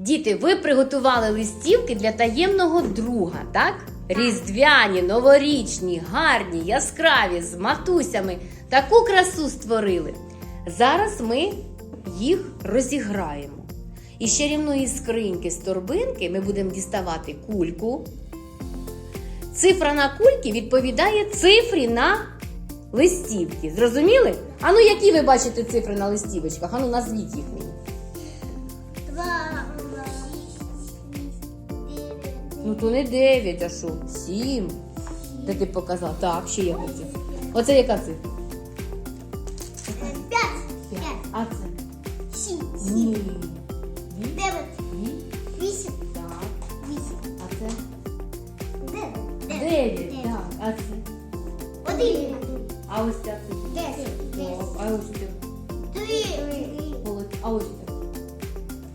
Діти, ви приготували листівки для таємного друга, так? Різдвяні, новорічні, гарні, яскраві, з матусями. Таку красу створили. Зараз ми їх розіграємо. Із чарівної скриньки з торбинки ми будемо діставати кульку. Цифра на кульки відповідає цифрі на листівки. Зрозуміли? А ну які ви бачите цифри на листівочках? Ану назвіть їх мені. Ну то не 9, а що? 7. Де ти показав? Так, ще є цифра. Оце яка цифра? П'ять. П'ять. А це? Сім. Ні. Дев'ять. Ні. Вісім. Так. Вісім. А це? Дев'ять. 9. Так. А це? Один. А ось ця цифра. Десять. Так. А ось ця. Три. Молодець. А ось ця.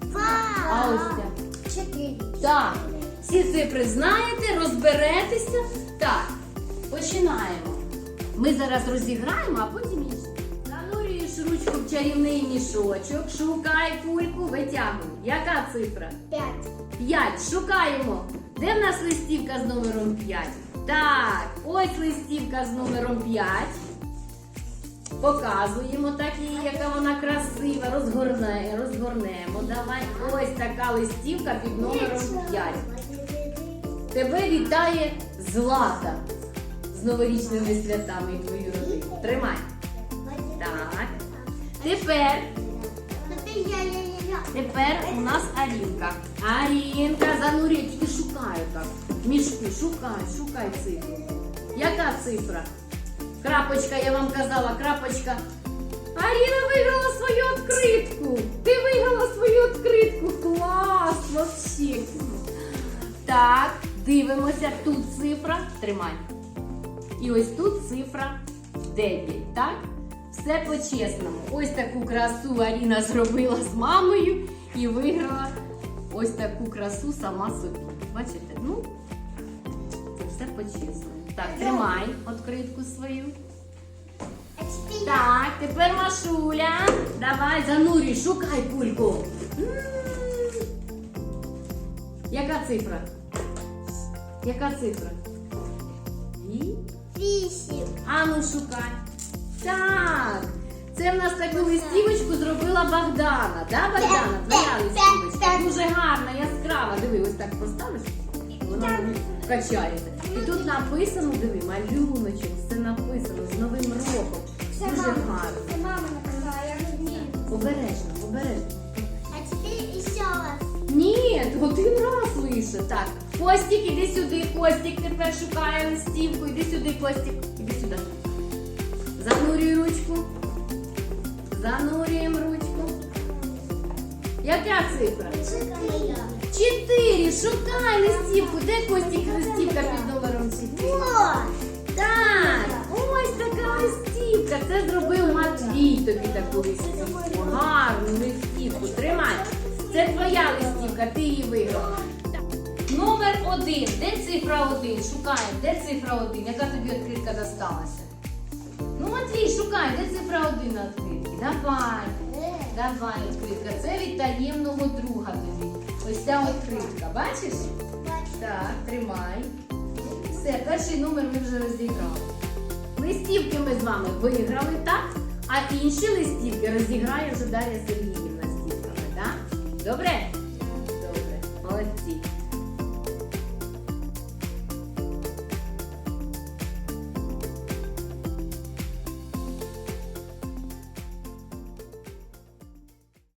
Два. А ось ця. Чотири. Так. Всі цифри знаєте, розберетеся. Так, починаємо. Ми зараз розіграємо, а потім інше. Занурюєш ручку в чарівний мішочок, шукай кульку, витягуй. Яка цифра? П'ять. 5. Шукаємо. Де в нас листівка з номером 5? Так, ось листівка з номером 5. Показуємо так її, яка вона красива. Розгорне, розгорнемо. Давай. Ось така листівка під номером 5. Тебе вітає Злата з новорічними святами і твою родину. Тримай. Так. Тепер, Тепер у нас Арінка. Арінка, занурюй, тільки шукаю так. В мішку, шукай, шукай цифру. Яка цифра? Крапочка, я вам казала, крапочка. Аріна виграла свою відкритку. Ти виграла дивимося. Тут цифра. Тримай. І ось тут цифра 9, так? Все по-чесному. Ось таку красу Аріна зробила з мамою і виграла ось таку красу сама собі. Бачите? Ну, це все по-чесному. Так, тримай відкритку свою. Так, тепер Машуля. Давай, занурюй, шукай кульку. Яка цифра? Яка цифра? Дві? Вісім. А ну шукай. Так. Це в нас таку листівочку зробила Богдана. Да, Богдана? Твоя листівочка. Дуже гарна, яскрава. Диви, ось так поставиш. Вона качається. І тут написано, диви, малюночок, все написано з Новим роком. Це Дуже мама. гарно. Це мама написала, я розумію. Обережно, обережно. А тепер іще раз. Ні, один раз лише. Так. Костік, іди сюди, Костік тепер шукає листівку. Іди сюди, Костік. Іди сюди. Занурюй ручку. Занурюємо ручку. Яка цифра? Моя. Чотири. Шукай листівку. Де Костік листівка під номером 4? Так, ось така листівка. Це зробив Матвій тобі таку листівку. Гарну листівку. Tримай. Це твоя листівка, ти її виграла. Номер один. Де цифра один? Шукаємо. Де цифра один? Яка тобі відкритка досталася? Ну, Матвій, шукай, де цифра один на відкритці? Давай. Давай, відкритка. Це від таємного друга тобі. Ось ця відкритка. Бачиш? Так, тримай. Все, перший номер ми вже розіграли. Листівки ми з вами виграли, так? А інші листівки розіграє вже Дар'я Сергіївна з дітками, так? Добре?